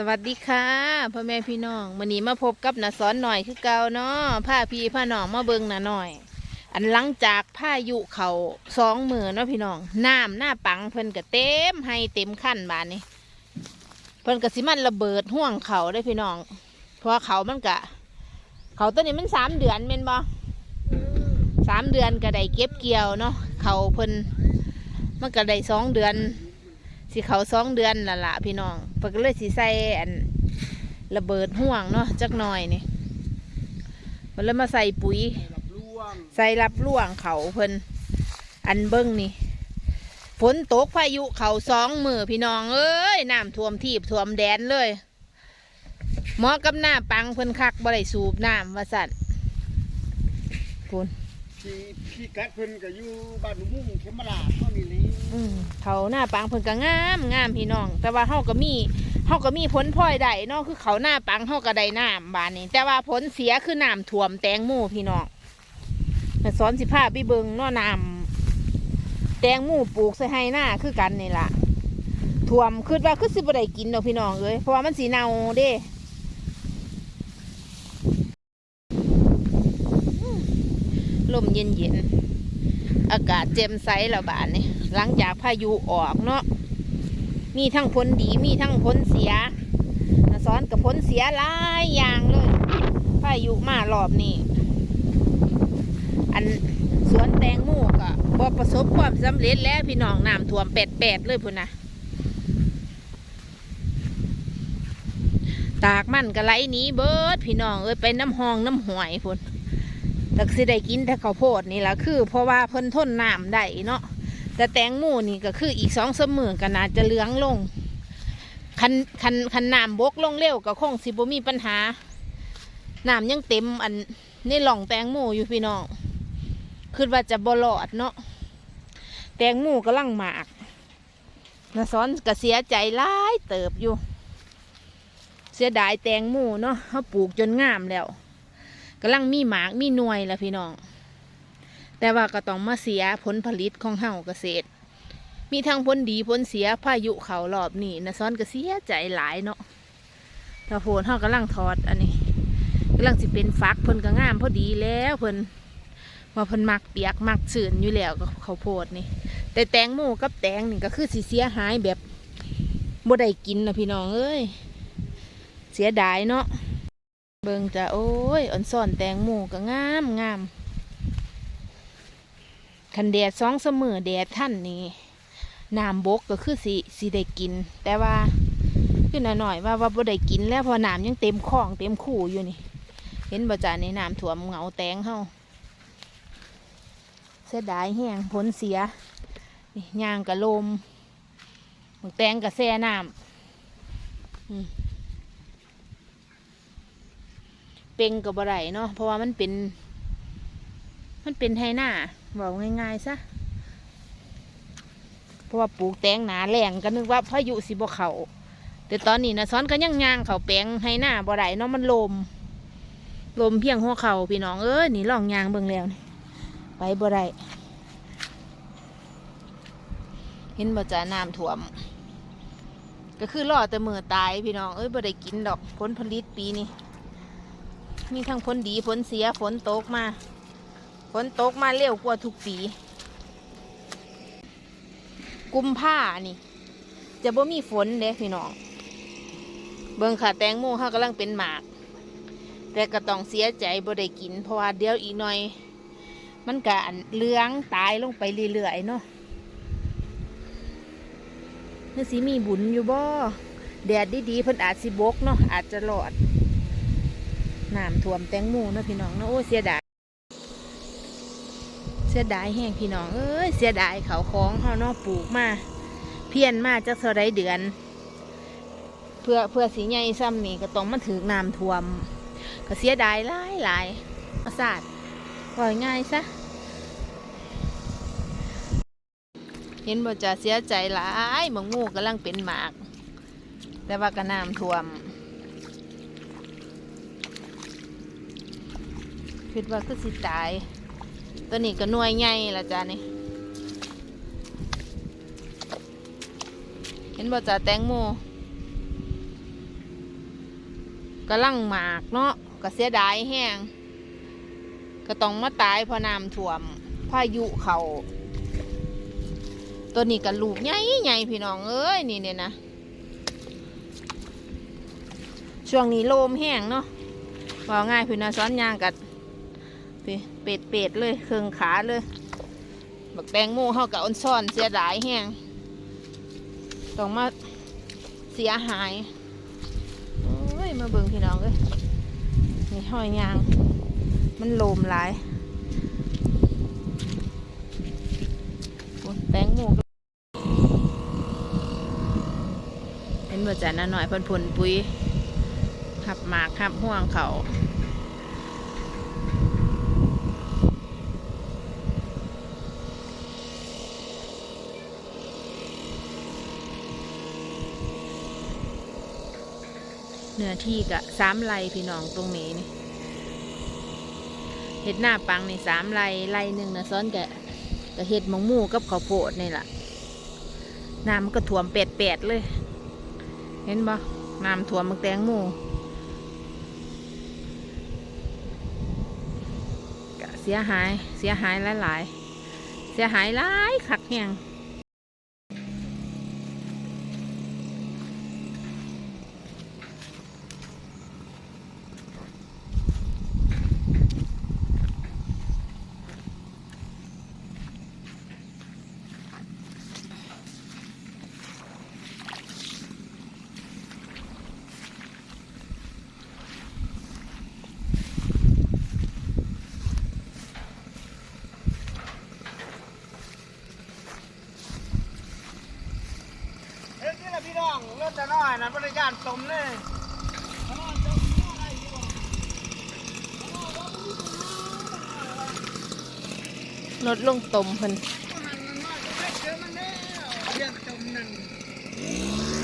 สวัสดีค่ะพ่อแม่พี่น้องวันนี้มาพบกับนาสอนหน่อยคือเก่าเนาะผ้าพี่ผ้าน้องมาเบิงนาหน่อย อันหลังจากพายุเขาสองมือเนาะพี่น้องน้ำหน้าปังเพิ่นก็เต็มให้เต็มขั้นบานนี้เพิ่นก็สิมันระเบิดห่วงเขาได้พี่น้อง เพราะเขามันกะ เขาตัวนี้มันสามเดือนเม็นบ่สามเดือนก็ได้เก็บเกี่ยวเนาะเขาเพิ่นมันก็ได้สองเดือน สิเขาสองเดือนละละพี่น้องเพิ่นก็เลยสิใส่อันระเบิดห่วงเนาะจักหน่อยนี่มันเลยมาใส่ปุ๋ย รับล่วงใส่รับล่วงเขาเพิ่นอันเบิ้งนี่ฝนตกพายุเขาสองมือพี่น้องเอ้ยน้ำท่วมทีบท่วมแดนเลยหมอกับหน้าปังเพิ่นคักบ่ได้สูบน้ำว่าสั่นพุ่นที่ พี่กัดเพิ่นก็อยู่บ้านหนูมุ่งเขมราชเท่านี้นี่อืมเขาหน้าปังเพิ่นก็งามงามพี่น้อง แต่ว่าเฮาก็มีเฮาก็มีผลพลอยได้เนาะคือเขาหน้าปังเฮาก็ได้น้ำบานนี้ แต่ว่าผลเสียคือน้ำท่วมแตงโมพี่น้องแต่สอนสิพาไปเบิงเนาะน้ำแตงโมปลูกใส่ให้หน้าคือกันนี่ล่ะท่วมคือว่าคือสิบ่ได้กินดอกพี่น้องเอ้ยเพราะว่ามันสีเน่าเด้อืมล มเย็นเย็นๆอากาศแจ่มใสแล้วบานนี่หลังจากพายุออกเนาะมีทั้งผลดีมีทั้งผลเสียนาซ้อนกับผลเสียหลายอย่างเลยพายุมารอบนี้อันสวนแตงโมก็บอประสบความสำเร็จแล้วพี่น้องน้ำท่วมแปดแปดเลยพุ่นนะตากมันก็ไหลหนี้เบิดพี่น้องเอ้ยไปน้ำหองน้ำหวยพุ่น ตักสิได้กินแต่ข้าวโพดนี่ละคือ เพราะว่าเพิ่นทนน้ำได้เนาะแต่แตงโมนี่ก็คืออีกสองสามมือก็น่าจะเหลืองลงคันคันคันน้ำบกลงเร็วก็คงสิบ่มีปัญหาน้ำยังเต็มอันในหล่องแตงโมอยู่พี่น้องคือว่าจะบ่รอดเนาะแตงโมกำลังหมากนาซ้อนก็เสียใจหลายเติบอยู่ เสียดายแตงโมเนาะเขาปลูกจนงามแล้ว กำลังมีหมากมีหน่วยแล้วพี่น้อง แต่ว่าก็ต้องมาเสียผลผลิตของเฮาเกษตร มีทั้งผลดีผลเสียพายุเขารอบนี้นะซ้อนก็เสียใจหลายเนาะถ้าโพนเฮากำลังทอดอันนี้กำลังสิเป็นฟักเพิ่นก็งามพอดีแล้วเพิ่นว่าเพิ่นมักเปียกมักชื้นอยู่แล้วก็เขาโพดนี่ แต่แตงโมกับแตงนี่ก็คือสิเสียหายแบบบ่ได้กินนะพี่น้องเอ้ยเสียดายเนาะ เบิ่งจ้ะโอ้ยอ่อนซ่อนแตงโมก็งามงามคันแดดสองเสมอแดดท่านนี่น้ำบกก็คือสิสิได้กิน แต่ว่าขึ้นหน่อยๆว่าว่าบ่ได้กินแล้วพอน้ำยังเต็มคลองเต็มคู่อยู่นี่ เห็นบ่จ้ะในน้ำท่วมเหงาแตงเฮาเสียดายแห้งผลเสียนี่ย่างกะลมหมึกแตงกะแซ่น้ำอืม เป่งกับอะไรเนาะเพราะว่ามันเป็น มันเป็นไทหน้าบอกง่ายๆซะเพราะว่าปลูกแตงหนาแรงก็นึกว่าพายุสิบ่เขาแต่ตอนนี้นะซ้อนก็ยังย่างเขาแปลงไฮหน้าบ่ได้เนาะมันลม ลมเพียงหัวเขาพี่น้องเอ้ยนี่ลองยางเบิ่งแล้วนี่ไปบ่ได้เห็นบ่จ่าน้ำท่วม ก็คือรอแต่มือตายพี่น้องเอ้ยบ่ได้กินดอกผลผลิตปีนี้ มีทั้งผลดีผลเสียฝนตกมาฝนตกมาเร็วกว่าทุกปี กุมผ้านี่ จะบ่มีฝนเด้พี่น้อง เบิ่งค่ะแตงโมเฮากำลังเป็นหมาก แต่ก็ต้องเสียใจบ่ได้กิน เพราะว่าเดี๋ยวอีกหน่อย มันก็อันเหลืองตายลงไปเรื่อยๆเนาะนี่สิมีบุญอยู่บ่แดดดีๆเพิ่นอาจสิบกเนาะอาจจะรอด น้ำท่วมแตงโมเนาะพี่น้องเนาะโอ้เสียดาย เสียดายแห้งพี่น้อง เอ้ยเสียดายเขาของเขานาะปลูกมา เพี้ยนมาจากเท่าไรเดือน เพื่อเพื่อสีใหญ่ซ้ำนี่ก็ต้องมาถือน้ำท่วม ก็เสียดายหลายหลายอาสาดปล่อยง่ายซะเห็นบ่จะเสียใจหลายหมองงูกำลังเป็นหมาก แต่ว่าก็น้ำท่วม คิดว่าคือสิตาย ตัวนี้ก็หน่วยใหญ่ละจ้านี่ เห็นบ่จ้าแตงโมกำลังหมากเนาะก็เสียดายแห้งก็ต้องมาตายเพราะน้ำท่วมพายุเขา ตัวนี้ก็ลูกใหญ่ใหญ่พี่น้องเอ้ยนี่เนี่ยนะช่วงนี้โลมแห้งเนาะว่าง่ายพี่นาซ้อนยางกัด เป็ดเป็ดเป็ดเลยเครื่องขาเลยบักแตงโมเข้ากับอ้นซ่อนเสียดายแห้งต้องมาเสียหายโอ้ยมาเบิ่งพี่น้องเอ้ยนี่ห้อยยาง มันโลมหลายแตงโมเป็นบ่จันน่ะหน่อยเพ่นผลปุ๋ยหับหมากหับห่วงเขา เนื้อที่กะสามไร่พี่น้องตรงนี้นี่เห็ดหน้าปังในสามไร่ไร่หนึ่งนะซ้อนกะกะเห็ดมองมูกับข้าวโพดนี่แหละน้ำมันก็ท่วมเป็ดเป็ดๆเลย เห็นบ่น้ำท่วมมักแตงโมกะเสียหายเสียหายหลายๆเสียหายหลายคักแหง พี่น้องรถจะน้อยนะบริการตมเลยลดลงตมเพิ่นเจอมันแล้วเรียกจมนึ่ง